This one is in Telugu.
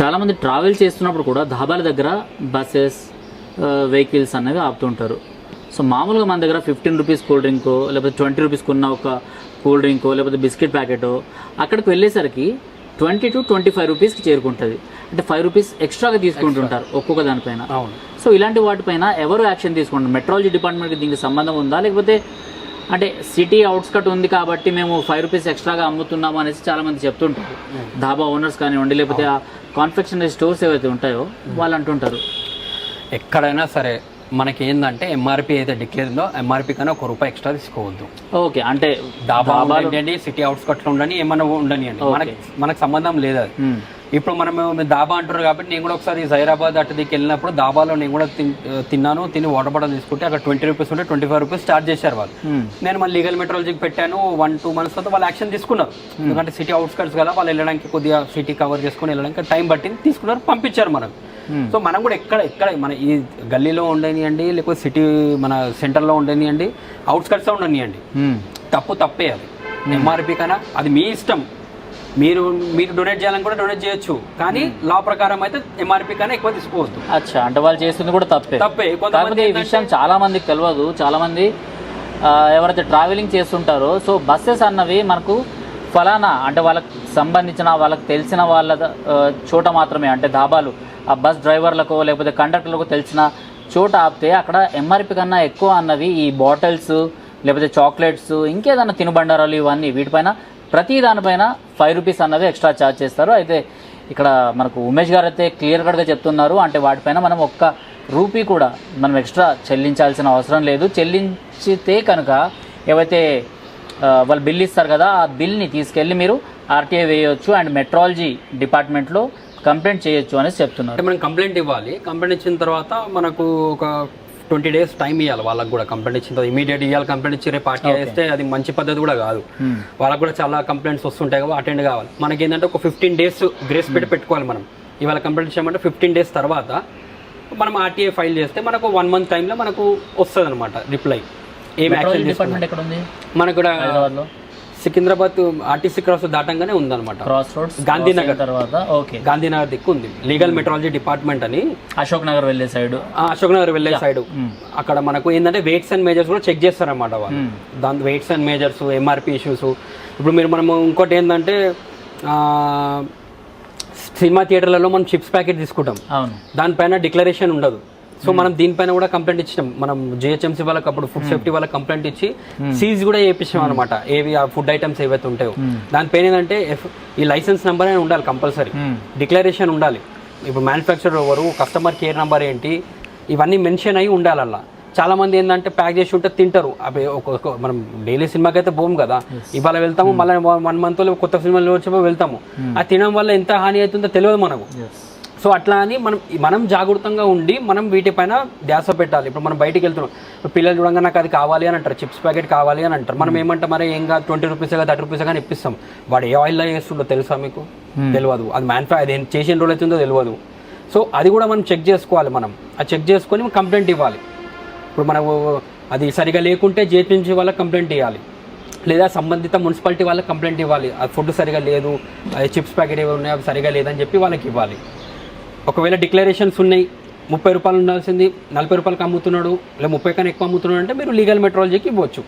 చాలామంది ట్రావెల్ చేస్తున్నప్పుడు కూడా ధాబాల దగ్గర బస్సెస్ వెహికల్స్ అనేవి ఆపుతుంటారు సో మామూలుగా మన దగ్గర ఫిఫ్టీన్ రూపీస్ కూల్ డ్రింకో లేకపోతే ట్వంటీ రూపీస్ కొన్న ఒక కూల్ డ్రింకో లేకపోతే బిస్కెట్ ప్యాకెటో అక్కడికి వెళ్ళేసరికి ట్వంటీ టు ట్వంటీ ఫైవ్ రూపీస్కి చేరుకుంటుంది. అంటే ఫైవ్ రూపీస్ ఎక్స్ట్రాగా తీసుకుంటుంటారు ఒక్కొక్క దానిపైన. అవును. సో ఇలాంటి వాటిపైన ఎవరు యాక్షన్ తీసుకుంటారు మెట్రాలజీ డిపార్ట్మెంట్కి దీనికి సంబంధం ఉందా? లేకపోతే అంటే సిటీ అవుట్స్కట్ ఉంది కాబట్టి మేము ఫైవ్ రూపీస్ ఎక్స్ట్రాగా అమ్ముతున్నాము అనేసి చాలా మంది చెప్తుంటారు. ధాబా ఓనర్స్ కానివ్వండి లేకపోతే ఆ కాన్ఫెక్షనరీ స్టోర్స్ ఏవైతే ఉంటాయో వాళ్ళు అంటుంటారు. ఎక్కడైనా సరే మనకి ఏంటంటే ఎంఆర్పి అయితే డిక్లేర్ ఉందో ఎంఆర్పి కన్నా ఒక రూపాయి ఎక్స్ట్రా తీసుకోవద్దు. ఓకే అంటే డాబా ఉండండి సిటీ అవుట్స్కట్లో ఉండని ఏమన్నా ఉండనియండి Okay. మనకి మనకు సంబంధం లేదు అది. ఇప్పుడు మనం దాబా అంటారు కాబట్టి నేను కూడా ఒకసారి జైరాబాద్ అటు దిక్కు వెళ్ళినప్పుడు దాబాలో నేను కూడా తిన్- తిన్నాను తిని వాటర్ బాటిల్ తీసుకుంటే అక్కడ ట్వంటీ రూపీస్ ఉంటే ట్వంటీ ఫైవ్ రూపీస్ చార్జ్ చేశారు వాళ్ళు. నేను మళ్ళీ లీగల్ మెట్రాలజీకి పెట్టాను వన్ టూ మంత్స్ తర్వాత వాళ్ళు యాక్షన్ తీసుకున్నారు. ఎందుకంటే సిటీ అవుట్స్కట్స్ కదా వాళ్ళు వెళ్ళడానికి కొద్దిగా సిటీ కవర్ చేసుకుని వెళ్ళడానికి టైం పట్టింది తీసుకున్నారు పంపించారు మనకు. సో మనం కూడా ఎక్కడ ఎక్కడ మన ఈ గల్లీలో ఉండనియండి లేకపోతే సిటీ మన సెంటర్లో ఉండనియండి అవుట్స్కట్స్లో ఉండనియండి. తప్పు తప్పే అది. ఎంఆర్పి కన్నా అది మీ ఇష్టం. మీరు మీరు డొనేట్ చేయాలని కూడా డొనేట్ చేయొచ్చు. కానీ లా ప్రకారం అయితే ఎంఆర్పి కన్నా ఎక్కువ తీసుకోవద్దు. అచ్చా అంటే వాళ్ళు చేస్తుంది కూడా తప్పే. తప్పే. కొంతమంది కాకపోతే ఈ విషయం చాలా మందికి తెలియదు చాలా మంది ఎవరైతే ట్రావెలింగ్ చేస్తుంటారో సో బస్సెస్ అన్నవి మనకు ఫలానా అంటే వాళ్ళకి సంబంధించిన వాళ్ళకి తెలిసిన వాళ్ళ చోట మాత్రమే అంటే ధాబాలు. ఆ బస్ డ్రైవర్లకు లేకపోతే కండక్టర్లకు తెలిసిన చోట ఆపితే అక్కడ ఎంఆర్పి కన్నా ఎక్కువ అన్నవి ఈ బాటిల్స్ లేకపోతే చాక్లెట్స్ ఇంకేదన్నా తినుబండారాలు ఇవన్నీ వీటిపైన ప్రతి దానిపైన ఫైవ్ రూపీస్ అన్నది ఎక్స్ట్రా ఛార్జ్ చేస్తారు. అయితే ఇక్కడ మనకు ఉమేష్ గారు అయితే క్లియర్ కట్గా చెప్తున్నారు. అంటే వాటిపైన మనం ఒక్క రూపీ కూడా మనం ఎక్స్ట్రా చెల్లించాల్సిన అవసరం లేదు. చెల్లించితే కనుక ఏవైతే వాళ్ళు బిల్ ఇస్తారు కదా ఆ బిల్ని తీసుకెళ్ళి మీరు ఆర్టీఐ వేయవచ్చు అండ్ మెట్రాలజీ డిపార్ట్మెంట్లో కంప్లైంట్ చేయొచ్చు అని చెప్తున్నారు. మనం కంప్లైంట్ ఇవ్వాలి. కంప్లైంట్ ఇచ్చిన తర్వాత మనకు ఒక ట్వంటీ డేస్ టైం ఇవ్వాలి వాళ్ళకి కూడా కంప్లైంట్ ఇచ్చిన తర్వాత ఇమీడియట్ ఇవ్వాలి కంప్లైంట్ ఇచ్చి రేపు పార్టీ చేస్తే అది మంచి పద్ధతి కూడా కాదు. Hmm. వాళ్ళకి కూడా చాలా కంప్లైంట్స్ వస్తుంటాయి కదా అటెండ్ కావాలి. మనకి ఏంటంటే ఒక ఫిఫ్టీన్ డేస్ గ్రేస్ పెట్టి పెట్టుకోవాలి మనం. ఇవాళ కంప్లైంట్ ఇచ్చామంటే ఫిఫ్టీన్ డేస్ తర్వాత మనం ఆర్టీఐ ఫైల్ చేస్తే మనకు వన్ మంత్ టైంలో మనకు వస్తుంది అనమాట రిప్లై ఏం యాక్షన్ ఉంది మనకు కూడా సికింద్రాబాద్ ఆర్టీసీ క్రాస్ దాటంగానే ఉందన్నమాట. Cross roads Gandhinagar. తర్వాత ఓకే గాంధీనగర్ దిక్కు ఉంది. లీగల్ మెట్రాలజీ డిపార్ట్మెంట్ అని. అశోక్ నగర్ వెళ్ళే సైడ్ ఆ అశోక్ నగర్ వెళ్ళే సైడ్ అక్కడ మనకు ఏంటంటే వెయిట్స్ అండ్ మేజర్స్ కూడా చెక్ చేస్తారన్నమాట వాళ్ళు. Hmm. దాని weights and measures MRP issues ఇప్పుడు మీరు మనము ఇంకోటి ఏంటంటే సినిమా థియేటర్లలో మనం చిప్స్ ప్యాకెట్ తీసుకుంటాం. దానిపైన డిక్లరేషన్ ఉండదు. సో మనం దీనిపైన కూడా కంప్లైంట్ ఇచ్చినాం. మనం జిహెచ్ఎంసీ వాళ్ళకి అప్పుడు ఫుడ్ సేఫ్టీ వాళ్ళకి కంప్లైంట్ ఇచ్చి సీజ్ కూడా చేయించాం అనమాట ఏవి ఆ ఫుడ్ ఐటమ్స్ ఏవైతే ఉంటాయో. దానిపైన ఏంటంటే ఈ లైసెన్స్ నెంబర్ అనేది ఉండాలి కంపల్సరీ Hmm. డిక్లరేషన్ ఉండాలి. ఇప్పుడు మ్యానుఫ్యాక్చరర్ ఎవరు కస్టమర్ కేర్ నెంబర్ ఏంటి ఇవన్నీ మెన్షన్ అయ్యి ఉండాలి అలా చాలా మంది ఏంటంటే ప్యాక్ చేసి ఉంటే తింటారు. అవి ఒక మనం డైలీ సినిమాకి అయితే పోము కదా. ఇవాళ వెళ్తాము మళ్ళీ వన్ మంత్ కొత్త సినిమాలు వచ్చేపో వెళ్తాము. అది తినడం వల్ల ఎంత హాని అవుతుందో తెలియదు మనకు. సో అట్లా అని మనం మనం జాగృతంగా ఉండి మనం వీటిపైన ధ్యాస పెట్టాలి. ఇప్పుడు మనం బయటికి వెళ్తున్నాం. పిల్లలు చూడంగా నాకు అది కావాలి అని అంటారు. చిప్స్ ప్యాకెట్ కావాలి అని అంటారు. మనం ఏమంటాం? మరి ఏం కాదు ట్వంటీ రూపీస్ కదా థర్టీ రూపీస్ కానీ ఇప్పిస్తాం. వాడు ఏ ఆయిల్లో చేస్తుండో తెలుసా మీకు? తెలియదు. అది మ్యానుఫ్యా అది ఏం చేసిన రోజు అవుతుందో తెలియదు. సో అది కూడా మనం చెక్ చేసుకోవాలి మనం. అది చెక్ చేసుకొని కంప్లైంట్ ఇవ్వాలి. ఇప్పుడు మనకు అది సరిగా లేకుంటే జిహెచ్ఎంసీ వాళ్ళకి కంప్లైంట్ ఇవ్వాలి. లేదా సంబంధిత మున్సిపాలిటీ వాళ్ళకి కంప్లైంట్ ఇవ్వాలి. ఆ ఫుడ్ సరిగా లేదు అది చిప్స్ ప్యాకెట్ ఏవి ఉన్నాయి అవి సరిగా లేదని చెప్పి వాళ్ళకి ఇవ్వాలి. ఒకవేళ డిక్లరేషన్స్ ఉన్నాయి ముప్పై రూపాయలు ఉండాల్సింది నలభై రూపాయలకి అమ్ముతున్నాడు లేదా ముప్పై కన్నా ఎక్కువ అమ్ముతున్నాడు అంటే మీరు లీగల్ మెట్రాలజీకి ఇవ్వచ్చు.